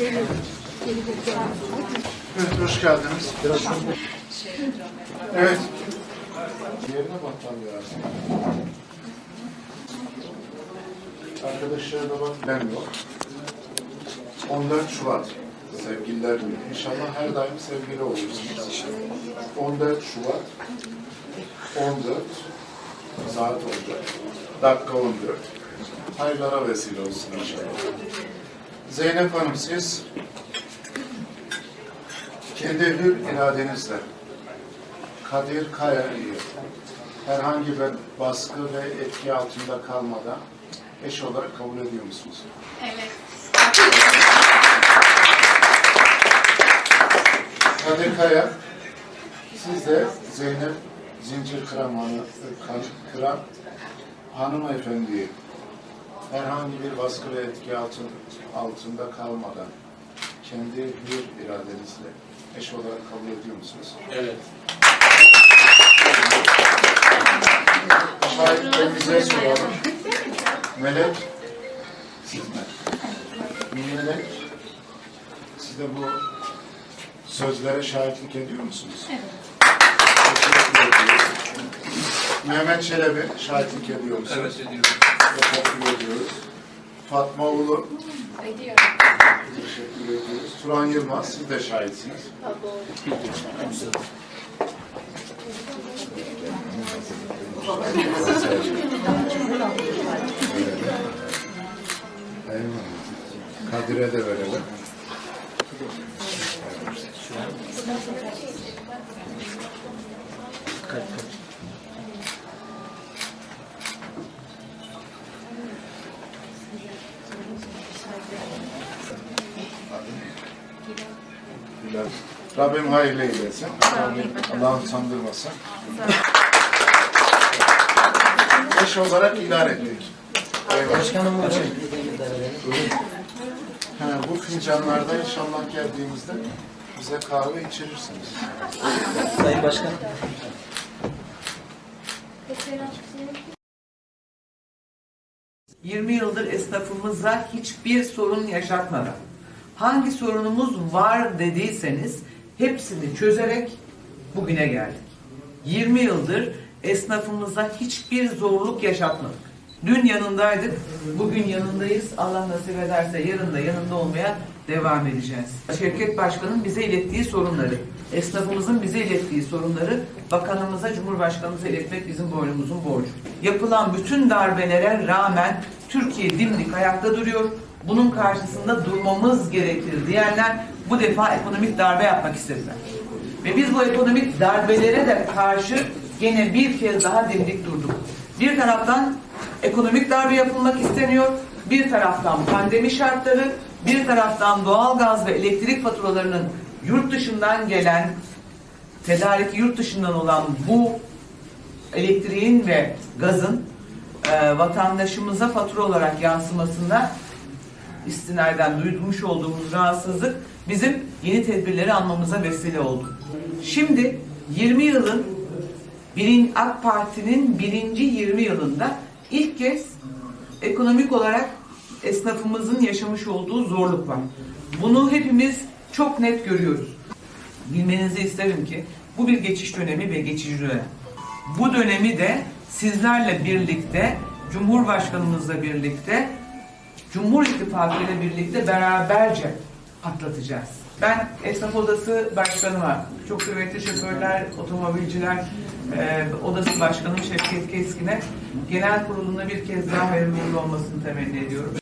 Evet, hoş geldiniz. Evet. Yerine bakmam lazım. Arkadaşlarına bak, ben yok. 14 Şubat, sevgililer günü. İnşallah her daim sevgili olursunuz. 14 Şubat, 14, saat 14, dakika 14. Hayırlara vesile olsun inşallah. Zeynep Hanım siz kendi hür iradenizle Kadir Kaya'yı herhangi bir baskı ve etki altında kalmadan eş olarak kabul ediyor musunuz? Evet. Kadir Kaya, siz de Zeynep Zincir Kıran, Kıran hanımefendiyi herhangi bir baskı ve etki altın, altında kalmadan kendi hür iradenizle eş olarak kabul ediyor musunuz? Evet. Şahitlerimize soralım. Melek, siz mi? Melek, siz de bu sözlere şahitlik ediyor musunuz? Evet. Mehmet Çelebi şahitlik ediyor musunuz? Evet ediyorum. Teşekkür ediyoruz. Fatma Ulu Ediyorum. teşekkür ediyoruz. Turan Yılmaz siz de şahitsiniz. Eyvallah. Kadir'e de verelim. Bilal. Rabbim hayırlı eylesin. Rabbim Allah utandırmasın. Eş olarak ilan ettik. Eyvallah. Başkanım hocam. Ha, bu fincanlarda inşallah geldiğimizde bize kahve içirirsiniz. Sayın Başkanım. Hı. 20 yıldır esnafımıza hiçbir sorun yaşatmadan, hangi sorunumuz var dediyseniz hepsini çözerek bugüne geldik. 20 yıldır esnafımıza hiçbir zorluk yaşatmadık. Dün yanındaydık, bugün yanındayız. Allah nasip ederse yarın da yanında olmaya devam edeceğiz. Şevket Başkan'ın bize ilettiği sorunları, esnafımızın bize ilettiği sorunları bakanımıza, Cumhurbaşkanımıza iletmek bizim boynumuzun borcu. Yapılan bütün darbelere rağmen Türkiye dimdik ayakta duruyor. Bunun karşısında durmamız gerekir diyenler bu defa ekonomik darbe yapmak istediler. Ve biz bu ekonomik darbelere de karşı gene bir kez daha dimdik durduk. Bir taraftan ekonomik darbe yapılmak isteniyor, bir taraftan pandemi şartları, bir taraftan doğalgaz ve elektrik faturalarının yurt dışından gelen, tedariki yurt dışından olan bu elektriğin ve gazın e, vatandaşımıza fatura olarak yansımasında istinaden duymuş olduğumuz rahatsızlık bizim yeni tedbirleri almamıza vesile oldu. Şimdi 20 yılın birin, AK Parti'nin birinci 20 yılında ilk kez ekonomik olarak esnafımızın yaşamış olduğu zorluk var. Bunu hepimiz çok net görüyoruz. Bilmenizi isterim ki bu bir geçiş dönemi ve geçici dönem. Bu dönemi de sizlerle birlikte, Cumhurbaşkanımızla birlikte Cumhur İttifakı ile birlikte beraberce atlatacağız. Ben Esnaf Odası Başkanıma, çok kıymetli şoförler, otomobilciler e, Odası Başkanım Şevket Keskin'e genel kurulunda bir kez daha hayırlı olmasını temenni ediyorum.